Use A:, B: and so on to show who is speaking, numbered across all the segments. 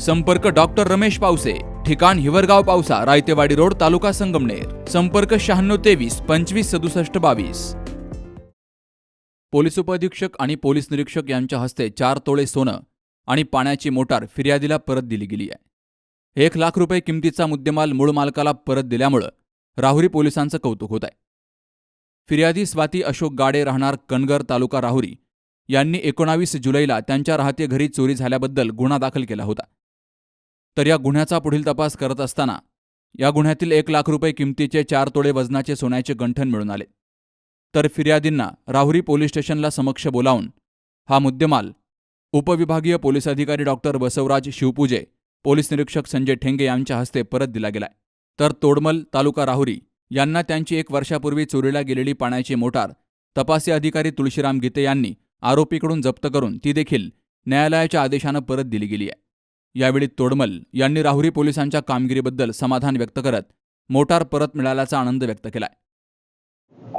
A: संपर्क डॉक्टर रमेश पावसे ठिकाण हिवरगाव पावसा रायतेवाडी रोड तालुका संगमनेर. संपर्क शहाण्णव तेवीस पंचवीस सदुसष्ट बावीस. पोलीस उपअधीक्षक आणि पोलीस निरीक्षक यांच्या हस्ते चार तोळे सोनं आणि पाण्याची मोटार फिर्यादीला परत दिली गेली आहे. एक लाख रुपये किमतीचा मुद्देमाल मूळ मालकाला परत दिल्यामुळं राहुरी पोलिसांचं कौतुक होत आहे. फिर्यादी स्वाती अशोक गाडे राहणार कनगर तालुका राहुरी. यांनी एकोणावीस जुलैला त्यांच्या राहते घरी चोरी झाल्याबद्दल गुन्हा दाखल केला होता. तर या गुन्ह्याचा पुढील तपास करत असताना या गुन्ह्यातील एक लाख रुपये किमतीचे चार तोडे वजनाचे सोन्याचे गंठन मिळून आले. तर फिर्यादींना राहुरी पोलीस स्टेशनला समक्ष बोलावून हा मुद्देमाल उपविभागीय पोलीस अधिकारी डॉक्टर बसवराज शिवपूजे पोलीस निरीक्षक संजय ठेंगे यांच्या हस्ते परत दिला गेलाय. तर तोडमल तालुका राहुरी यांना त्यांची एक वर्षापूर्वी चोरीला गेलेली पाण्याची मोटार तपासी अधिकारी तुळशीराम गीते यांनी आरोपीकडून जप्त करून ती देखील न्यायालयाच्या आदेशानं परत दिली गेली आहे. यावेळी तोडमल यांनी राहुरी पोलिसांच्या कामगिरीबद्दल समाधान व्यक्त करत मोटार परत मिळाल्याचा आनंद व्यक्त केलाय.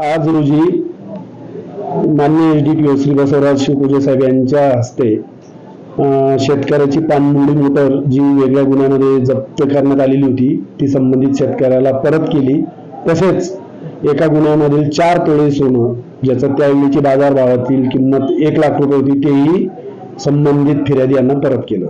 B: आज रोजी मान्य H D P O Shri Basavaraj Shivpuje साहेब यांच्या हस्ते शेतकऱ्याची पानमुंडी मोटर जी वेगळ्या गुन्ह्यामध्ये जप्त करण्यात आलेली होती ती संबंधित शेतकऱ्याला परत केली. तसेच एका गुन्ह्यामधील चार तोळे सोनं ज्याचं त्यावेळीची बाजारभावातील किंमत एक लाख रुपये होती तेही संबंधित फिर्यादी यांना परत केलं.